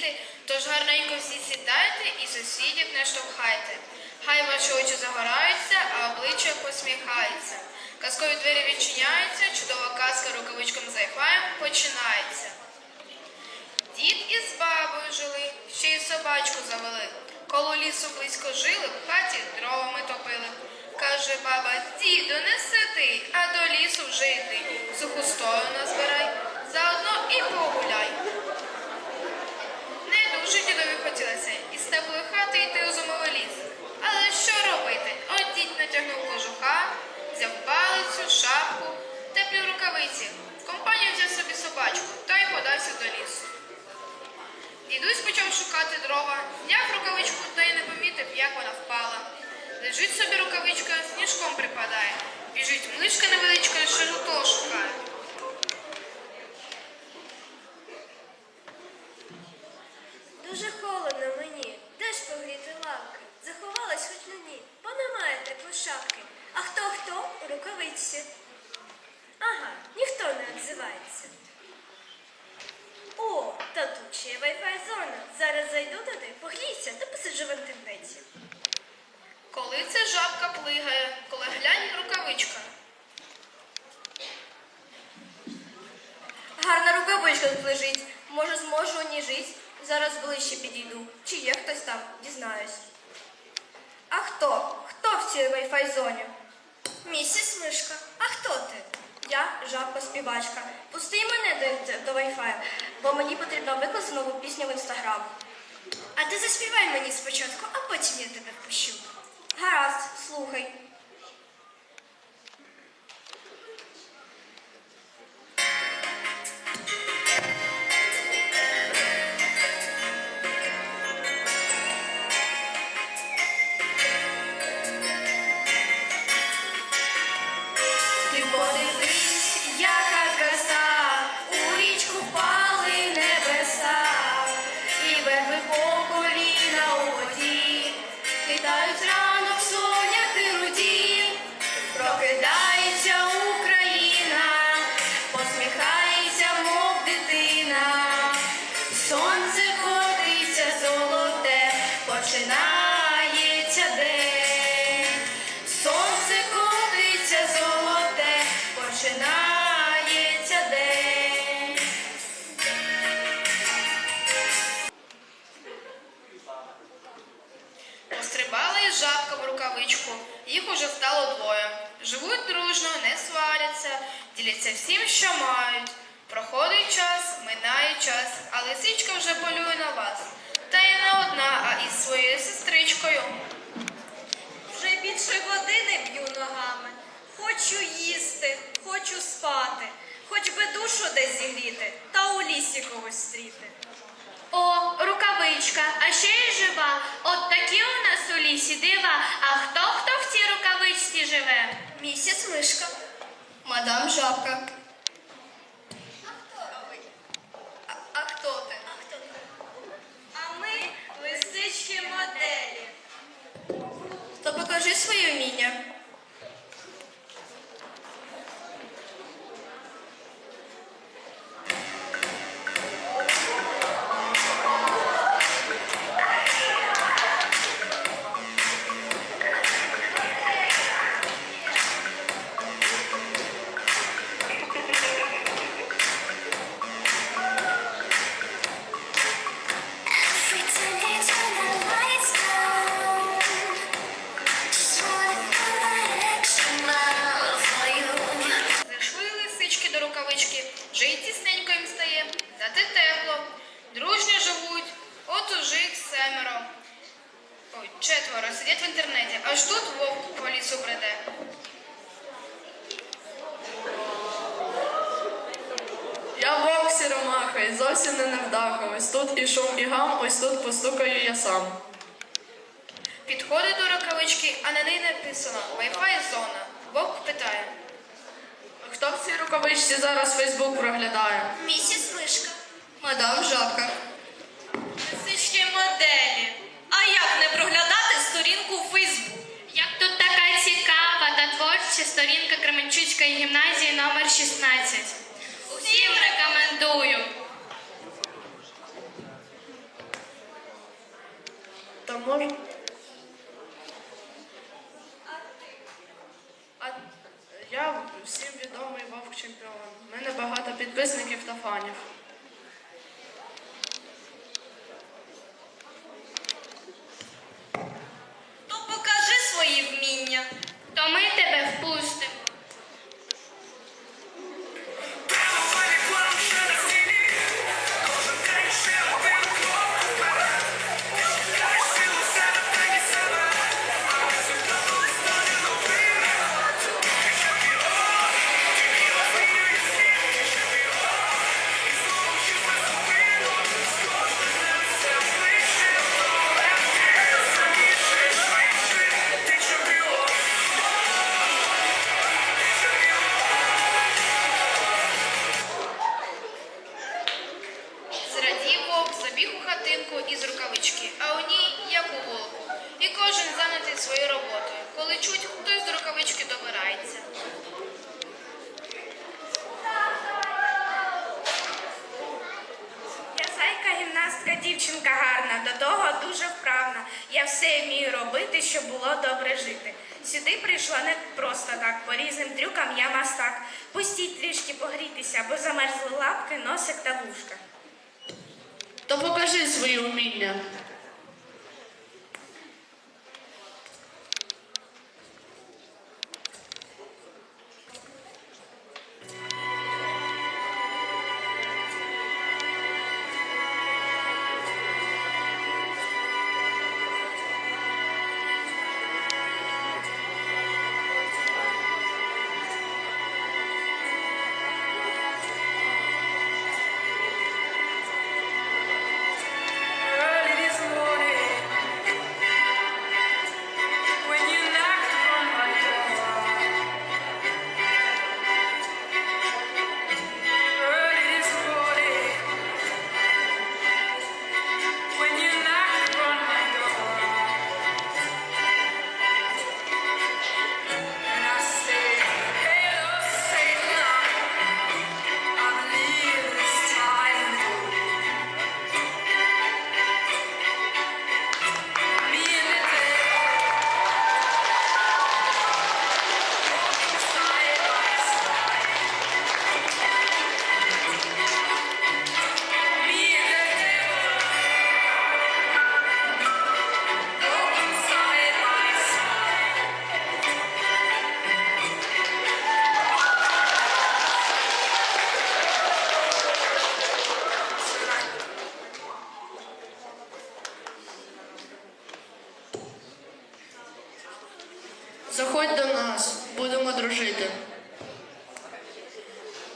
діти. Тож гарненько всі сідайте і сусідів не штовхайте. Хай ваші очі загораються, а обличчя посміхається. Казкові двері відчиняються, чудова казка рукавичком з починається. Дід із бабою жили, ще й собачку завели. Коло лісу близько жили, в хаті дровами топили. Каже баба, діду, не сиди, а до лісу вже йди. Суху стою назбирай, заодно і погуляй. Хотілося із теплої хати йти у зимовий ліс. Але що робити? Дід натягнув кожуха, взяв палицю, шапку, теплі рукавиці. Компанію взяв собі собачку та й подався до лісу. Дідусь почав шукати дрова, зняв рукавичку та й не помітив, як вона впала. Лежить собі рукавичка, сніжком припадає. Біжить мишка невеличка, що жовтого шукає. Дуже холодно мені. Де ж погріти лавки? Заховалась хоч на ній, бо немає теплої шапки. А хто хто у рукавиці? Ага, ніхто не відзивається. О, та тут ще є Wi-Fi зона. Зараз зайду туди, погрійся та посиджу в інтернеті. Коли це жабка плигає, коли глянь рукавичка. Гарна рукавичка тут лежить. Може, зможу у ній жити? Зараз ближче підійду. Чи є хтось там, дізнаюсь. А хто? Хто в цій Wi-Fi зоні? Місіс Мишка. А хто ти? Я жабка співачка. Пусти мене до, до Wi-Fi, бо мені потрібно викласти нову пісню в інстаграм. А ти заспівай мені спочатку, а потім я тебе впущу. Гаразд, слухай. Ти із своєю сестричкою. Вже більше години б'ю ногами. Хочу їсти, хочу спати, хоч би душу десь зігріти, та у лісі когось стріти. О, рукавичка, а ще й жива. От такі у нас у лісі дива. А хто хто в цій рукавичці живе? Місяць мишка. Мадам жабка. Я вовк сіромаха і зовсім не невдаха. Ось тут і шум, і гам, ось тут постукаю я сам. Підходить до рукавички, а на ній написано Wi-Fi зона. Вовк питає. Хто в цій рукавичці зараз Фейсбук проглядає? Місяць мишка. Мадам жабка. Лисички моделі. А як не проглядати сторінку у Фейсбук? Як тут така цікава та творча сторінка Кременчуцької гімназії номер 16. Всім рекомендую. Та може? А я всім відомий вовк чемпіон. У мене багато підписників та фанів. Гарна, до того дуже вправна. Я все вмію робити, щоб було добре жити. Сюди прийшла не просто так, по різним трюкам я мастак. Пустіть трішки погрітися, бо замерзли лапки, носик та вушка. То покажи свої вміння. Заходь до нас, будемо дружити.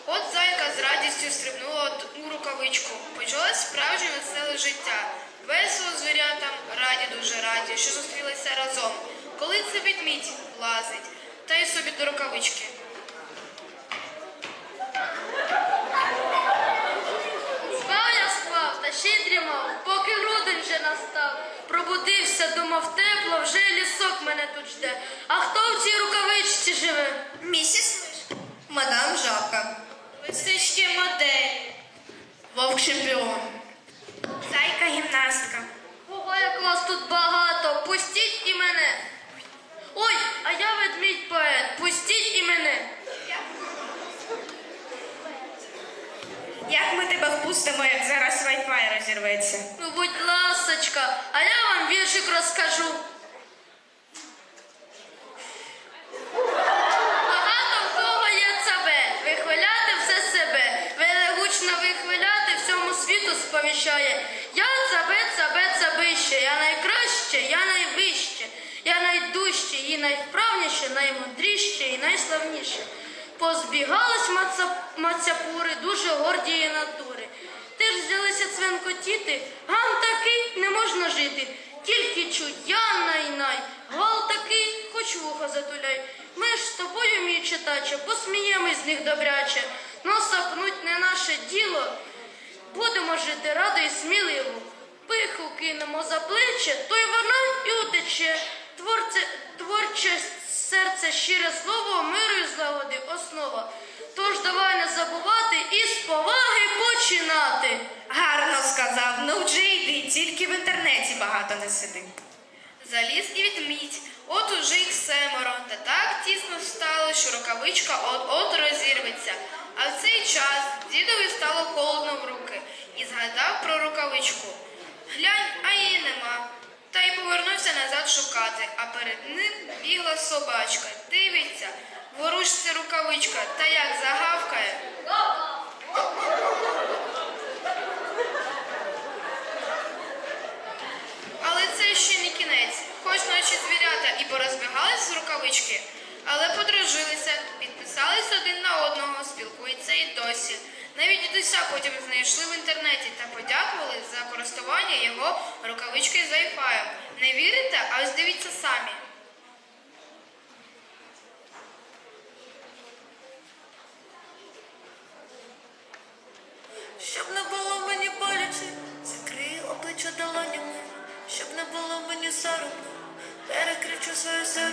От зайка з радістю стрибнула у рукавичку. Почалось справжнє веселе життя. Весело звірятам, раді дуже раді, що зустрілися разом. Коли це відмідь лазить, та й собі до рукавички. Спав я спав, та ще й дрімав, поки грудень вже настав. Пробудився, думав тепло, вже лісок мене тут жде. А хто в цій рукавичці живе? Місіс Миш. Мадам Жабка. Лисички моделі. Вовк чемпіон. Зайка гімнастка. Ого, як вас тут багато, пустіть і мене. Ой, а я ведмідь поет, пустіть і мене. Як ми тебе впустимо, як зараз вайфай розірветься? Ну, будь ласочка, а я вам віршик розкажу. Взялися гам такий не можна жити. Тільки чуть я най-най, гвал такий, хоч вуха затуляй. Ми ж з тобою, мій читаче, посміємось з них добряче. Носа пнуть не наше діло. Будемо жити радо і сміливо. Пиху кинемо за плече, то й вона і утече. Творце, творче серце, щире слово, миру і злагоди, основа. Тож давай не забувати і з поваги починати. Сказав, ну йди, тільки в інтернеті багато не сиди. Заліз і відмідь, от уже їх семеро, та так тісно стало, що рукавичка от-от розірветься. А в цей час дідові стало холодно в руки і згадав про рукавичку. Глянь, а її нема. Та й повернувся назад шукати, а перед ним бігла собачка. Дивиться, ворушиться рукавичка, та як Jesus.